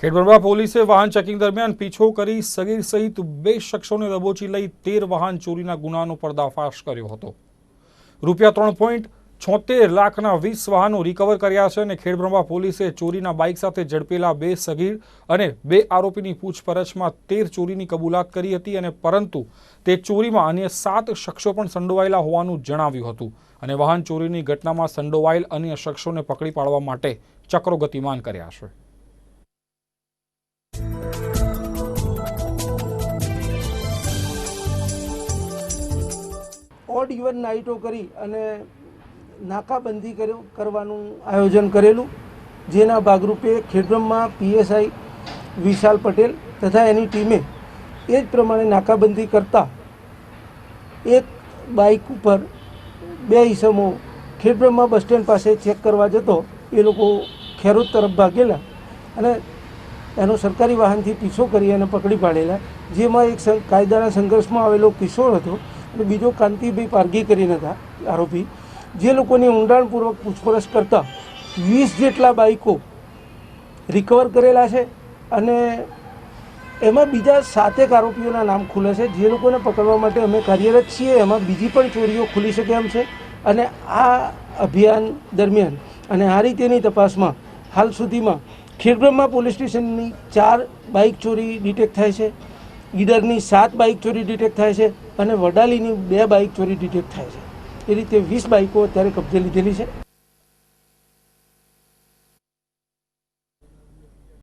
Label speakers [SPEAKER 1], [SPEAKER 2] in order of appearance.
[SPEAKER 1] ખેડબ્રહ્મા પોલીસે વાહન ચેકિંગ દરમિયાન પીછો કરી સગીર સહિત બે શખ્સોને દબોચી લઈ તેર વાહન ચોરીના ગુનાનો પર્દાફાશ કર્યો હતો. રૂપિયા ત્રણ પોઈન્ટ છોતેર લાખના વીસ વાહનો રિકવર કર્યા છે અને ખેડબ્રહ્મા પોલીસે ચોરીના બાઇક સાથે ઝડપેલા બે સગીર અને બે આરોપીની પૂછપરછમાં તેર ચોરીની કબૂલાત કરી હતી અને પરંતુ તે ચોરીમાં અન્ય સાત શખ્સો પણ સંડોવાયેલા હોવાનું જણાવ્યું હતું અને વાહન ચોરીની ઘટનામાં સંડોવાયેલ અન્ય શખ્સોને પકડી પાડવા માટે ચક્રો ગતિમાન કર્યા છે.
[SPEAKER 2] ઓડ ઇવન નાઇટો કરી અને નાકાબંધી કરવાનું આયોજન કરેલું. જેના ભાગરૂપે ખેડબ્રમમાં પીએસઆઈ, વિશાલ પટેલ તથા એની ટીમે એ જ પ્રમાણે નાકાબંધી કરતા એક બાઇક ઉપર બે ઈસમો ખેડબ્રહ્મા બસ સ્ટેન્ડ પાસે ચેક કરવા જતો, એ લોકો ખેરોદ તરફ ભાગેલા અને એનો સરકારી વાહનથી પીછો કરી અને પકડી પાડેલા, જેમાં એક કાયદાના સંઘર્ષમાં આવેલો કિશોર હતો અને બીજો કાંતિભાઈ પારગી કરીને હતા, આરોપી, જે લોકોની ઊંડાણપૂર્વક પૂછપરછ કરતાં વીસ જેટલા બાઇકો રિકવર કરેલા છે અને એમાં બીજા સાતેક આરોપીઓના નામ ખુલે છે. જે લોકોને પકડવા માટે અમે કાર્યરત છીએ, એમાં બીજી પણ ચોરીઓ ખુલી શકે એમ છે અને આ અભિયાન દરમિયાન અને આ રીતેની તપાસમાં હાલ સુધીમાં ખેડબ્રહ્મા પોલીસ સ્ટેશનની ચાર બાઇક ચોરી ડિટેક્ટ થાય છે. ઈડરની સાત બાઇક ચોરી ડિટેક્ટ થાય છે અને વડાલીની બે બાઇક ચોરી ડિટેક્ટ થાય છે. એ રીતે વીસ બાઇકો અત્યારે કબજે લીધેલી છે.